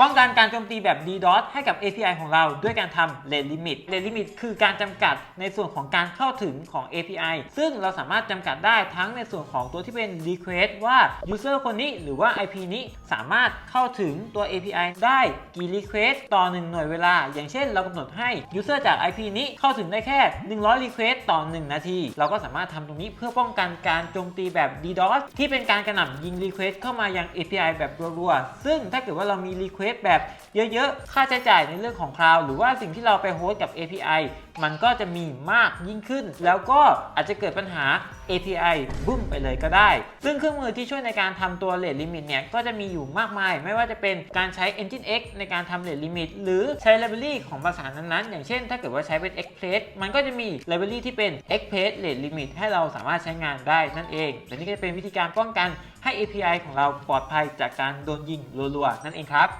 ป้องกันการโจมตีแบบ DDoS ให้กับ API ของเราด้วยการทำ rate limit rate limit คือการจำกัดในส่วนของการเข้าถึงของ API ซึ่งเราสามารถจำกัดได้ทั้งในส่วนของตัวที่เป็น request ว่า user คนนี้หรือว่า IP นี้สามารถเข้าถึงตัว API ได้กี่ request ต่อ 1 หน่วยเวลา อย่างเช่นเรากำหนดให้ user จาก IP นี้เข้าถึงได้แค่ 100 request ต่อ 1 นาที เราก็สามารถทำตรงนี้เพื่อป้องกันการโจมตีแบบ DDoS ที่เป็นการกระหน่ำยิง request เข้ามายัง API แบบรัวๆซึ่งถ้าเกิดว่าเรามี request แบบเยอะๆ ค่าใช้จ่ายในเรื่องของคลาวหรือว่าสิ่งที่เราไปโฮสต์กับ API มันก็จะมีมากยิ่งขึ้น แล้วก็อาจจะเกิดปัญหา API บุ้มไปเลยก็ได้ ซึ่งเครื่องมือที่ช่วยในการทำตัว rate limit เนี่ยก็จะมีอยู่มากมาย ไม่ว่าจะเป็นการใช้ Engine X ในการทำ rate limit หรือใช้ library ของภาษานั้นๆ อย่างเช่น ถ้าเกิดว่าใช้เป็น Express มันก็จะมี library ที่เป็น Express rate limit ให้เราสามารถใช้งานได้นั่นเองและนี่ก็จะเป็นวิธีการป้องกันให้ API ของเราปลอดภัยจากการโดนยิงรัวๆ นั่นเองครับ